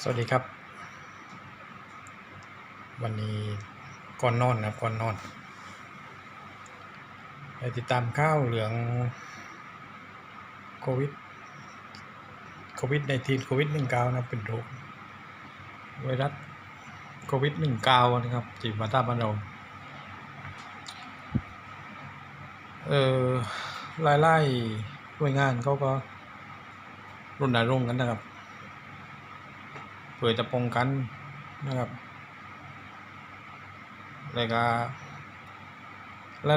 สวัสดีครับ วันนี้ก่อนนอนนะครับก่อนนอนไปติดตามข่าวเหลืองโควิดโควิดในทีโควิดหนึ่งเก้านะเป็นโรคไวรัสโควิดหนึ่งเก้านะครับที่มาตาบ้านเราเอ่อไล่ไล่หน่วยงานเขาก็รณรงค์กันนะครับ พื่อจะป้องกันนะครับแล้วก็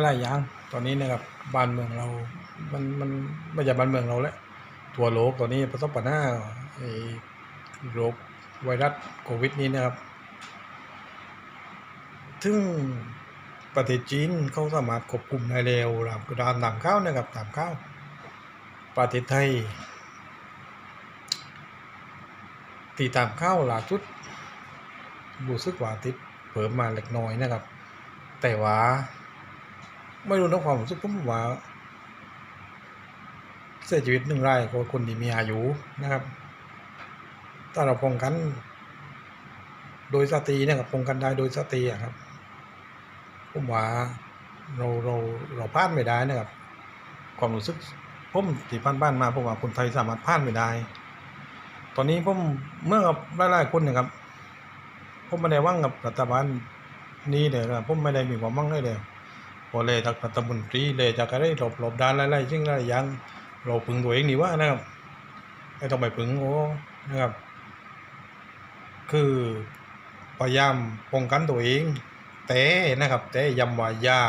หลายๆอย่างตอนนี้นะครับบ้านเมืองเรา มันมันไม่ใช่บ้านเมืองเราแล้วทั่วโลกตอนนี้ประสบปัญหาไอ้โรคไวรัสโควิดนี้นะครับถึงประเทศจีนเขาสามารถควบคุมได้เร็วตามตามตามข้าวนะครับตามข้าวประเทศไทย ตีตามเข้าวล่าสุดรู้สึกว่าติดเพิ่มมาเล็กน้อยนะครับ แต่ว่าไม่รู้นะความรู้สึกผมว่าเสียชีวิตหนึ่งรายก็คนที่มีอายุนะครับ ถ้าเราป้องกัน โดยสตินะครับป้องกันได้โดยสติอะครับผมว่าเราเราเราพลาดไม่ได้นะครับ ความรู้สึกผมที่ผ่านบ้านมาผมว่าคนไทยสามารถพลาดไม่ได้ ตอนนี้ผมเมื่อกับหลายๆคนนะครับ ผมไม่ได้ว่างกับรัฐบาลนี้เลยครับผมไม่ได้มีความหว่างเลยเลยพอเลยจากรัฐมนตรีเลยจากอะไรหลบหลบด้านหลายๆซึ่งหลายอย่างเราพึงตัวเองดีว่านะครับไม่ต้องไปพึงโอ้นะครับ คือพยายามป้องกันตัวเอง แต่นะครับ แต่ย้ำว่ายา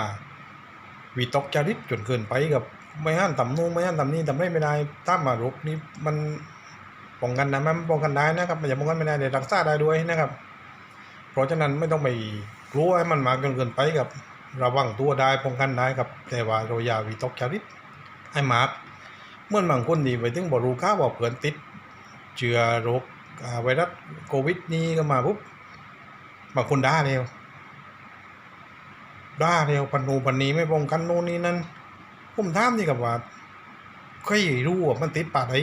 วิตกจริตจนเกินไปกับไม่ห้ามต่ำนู่นไม่ห้ามต่ำนี่ทำได้ไม่ได้ถ้ามารุกนี้มัน ป้องกันนะมันป้องกันได้นะครับมันอย่าป้องกันไม่ได้เลยรักษาได้ด้วยนะครับ เพราะฉะนั้นไม่ต้องไปกลัวให้มันมากจนเกินไปกับระวังตัวได้ป้องกันได้ครับ แต่ว่าเราอย่าวิตกจริตให้มากเมื่อบางคนดีไปถึงบรู้ข้าวว่าเผื่อนติดเชื้อโรคไวรัสโควิดนี้ก็มาปุ๊บบางคนด่าเร็วด่าเร็วปันนูปันนี้ไม่ป้องกันโน่นนี่นั่นผมถามนี่กับว่าเคยรู้ว่ามันติดป่าไหน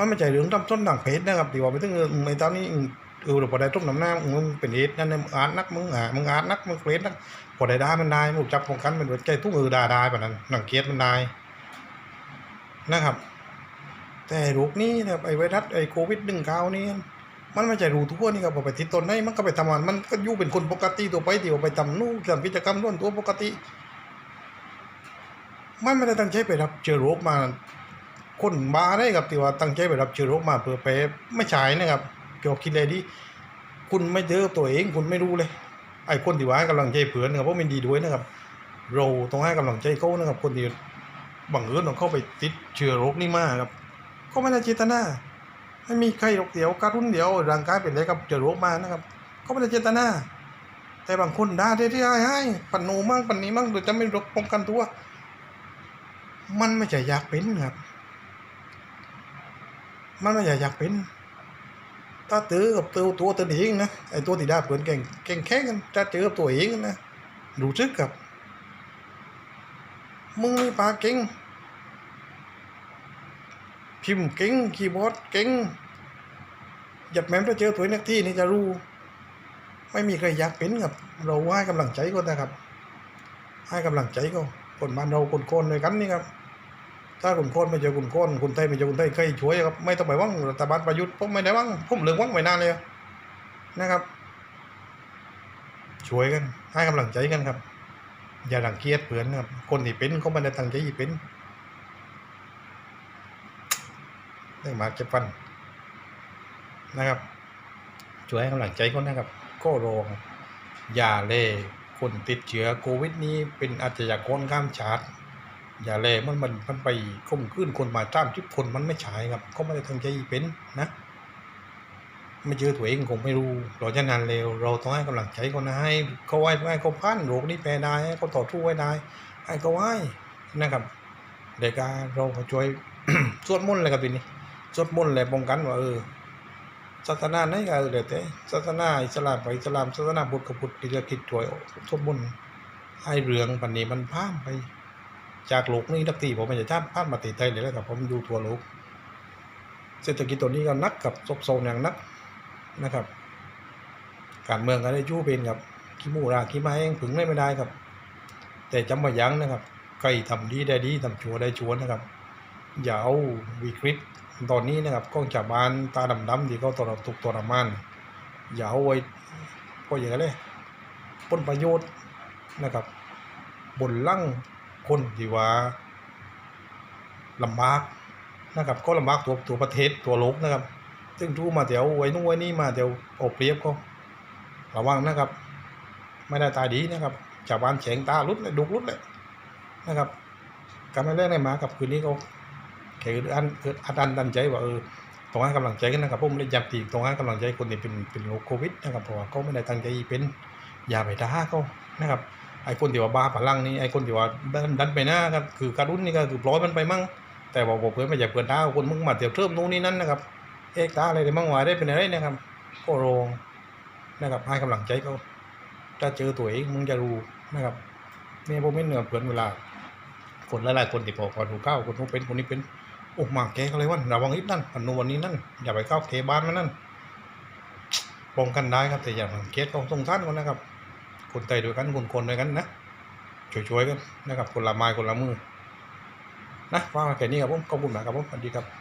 มันไม่ใช่เรื่องทำต้นด่างเพชรนะครับที่ว่าไปถึงเออในตอนนี้เออเราพอได้ต้มน้ำหน้ามึงเป็นเอชนั่นเนี่ยมึงอาร์ตนักมึงอ่ามึงอาร์ตนักมึงเพชรนักพอได้ด่ามันได้มึงจับป้องกันมันใจทุกเออด่าได้แบบนั้นหนังเกียรมันได้นะครับ แต่โรคนี้นะไอ้ไวรัสไอ้โควิดหนึ่งเก้านี่มันไม่ใช่รูทั่วนี่ครับพอไปติดตนได้มันก็ไปทำงานมันก็ยู่เป็นคนปกติตัวไปที่ว่าไปทำนู่นทำกิจกรรมนู่นตัวปกติมันไม่ได้ตั้งใจไปรับเชื้อโรคมา คนบ้าได้ครับที่ว่าตั้งใจไปรับเชื้อโรคมาเพื่อไปไม่ใช่นะครับเกี่ยวกับคิดเลยดิคุณไม่เจอตัวเองคุณไม่รู้เลย ไอ้คนที่ว่าให้กำลังใจเผื่อนนะครับเพราะมันดีด้วยนะครับ เราต้องให้กำลังใจเขานะครับ คนที่บังเอิญของเขาไปติดเชื้อโรคนี่มากครับก็ไม่ได้เจตนาไม่มีใครหรอกเดี๋ยวการุนเดียวร่างกายเป็นอะไรกับเชื้อโรคมานะครับก็ไม่ได้เจตนาแต่บางคนด่าได้ที่ให้ให้ปันหนูมั่งปันนี้มั่งโดยจะไม่รบป้องกันตัว มันไม่ใช่อยากเป็นครับ มันไม่อยากอยากเป็นถ้าเจอกับตัวตัวตนเองนะไอ้ตัวที่ได้เปิดเก่งเก่งแค่กันถ้าเจอกับตัวเองนะรู้สึกกับมึงมีปากเก่งพิมพ์เก่งคีย์บอร์ดเก่งหยัดแม้มถ้าเจอตัวนักที่นี่จะรู้ ไม่มีใครอยากเป็นครับ เราให้กำลังใจก็นะครับ ให้กำลังใจก็คนบ้านเราคนโคนด้วยกันนี่ครับ ถ้าคนโคนไม่เจอคนโคนคนไทยไม่เจอคนไทยใครช่วยครับไม่ต้องไปหวังรัฐบาลประยุทธ์ผมไม่ได้หวังผมเหลืองหวังไม่นานเลยนะครับช่วยกันให้กำลังใจกันครับ อย่ารังเกียจเพื่อนครับ คนที่เป็นเขาไม่ได้ตั้งใจที่เป็นเรื่องมาเก็บฟันนะครับ ช่วยให้กำลังใจคนนะครับ ก็รองอย่าเล่คนติดเชื้อโควิดนี้เป็นอาชญากรข้ามชาติ อย่าแลมันมันมันไปข่มขืนคนมาจ้ามชิบคนมันไม่ใช่ครับเขาไม่ได้ตั้งใจเป็นนะไม่เจอตัวเองคงไม่รู้เราจะนานเร็ว เราต้องให้กำลังใจเขานะให้เขาไว้ให้เขาพันโรคนี้แปลได้ให้เขาต่อสู้ไว้ได้ให้เขาไว้นะครับเด็กาเราก็ช่วยสวดมนต์เลยครับทีนี้สวดมนต์เลยป้องกันว่าเออศาสนาไหนก็เออเดี๋ยวแต่ศาสนาอิสลามไปอิสลามศาสนาพุทธกับพุทธที่จะคิดช่วยสวดมนต์ให้เรื่องปันนี้มันพามไป จากโลกนี้ทักทีผมไม่จะท่านพลาดมาติดไทยเลยแล้วกับผมดูทัวโลกเศรษฐกิจตัวนี้ก็นักกับซบเซาอย่างนักนะครับ การเมืองก็ได้ชู้เป็นกับขี้หมูราขี้ไม้เองผึ่งไม่ได้ครับ แต่จำไว้อยังนะครับใครทำดีได้ดีทำชั่วได้ชั่วนะครับอย่าเอาวิกฤตตอนนี้นะครับกล้องจับบานตาดำๆที่เขาตรทุกข์ทรมานอย่าเอาไว้ก็อย่างไรเลยผลประโยชน์นะครับ บนลั่ง คนที่ว่าลำบากนะครับก็ลำบากตัวตัวประเทศตัวโลกนะครับ ซึ่งทูมาเดี๋ยวไว้นู่นไว้นี่มาเดี๋ยวเอาเปรียบก็ระวังนะครับ ไม่ได้ตายดีนะครับชาวบ้านแข็งตาลุดเลยดุกลุดเลยนะครับกำไม่เล่นมากับคืนนี้ก็แค่อันเกิดอัดอันดันใจว่าเออต้องให้กำลังใจกันนะครับผมเลยย้ำตีต้องให้กำลังใจคนที่เป็นเป็นโรคโควิดนะครับเพราะว่าเขาไม่ได้ตั้งใจเป็นยาไปด่าเขานะครับ ไอ้คนที่ว่าบ้าพลังนี่ไอ้คนที่ว่าดันไปหน้าครับคือการุนนี่ก็คือปล่อยมันไปมั่งแต่บอกบอกเพื่อนไม่อยากเพื่อนด่าคนมึงมาเดี๋ยวเทิมนู้นนี่นั่นนะครับเอกตาอะไรได้มั่งวะได้เป็นอะไรนะครับก็โรงนะครับให้กำลังใจเขาถ้าเจอตัวเองมึงจะรู้นะครับนี่ผมไม่เหนือเพื่อนเวลา คนหลายๆคนติดพอพอถูกก้าวคนนู้เป็นคนนี้เป็นโอ้มากแกก็เลยว่าระวังนิดนั่นอันนู้นวันนี้นั่นอย่าไปก้าวเกบ้านมันนั่นป้องกันได้ครับแต่อย่าสังเกตของสงสารคนนะครับ คนไทยด้วยกันคนคนด้วยกันนะช่วยๆกันนะครับคนละไม้คนละมือนะว่าแค่นี้ครับผมขอบคุณมากครับผมสวัสดีครับ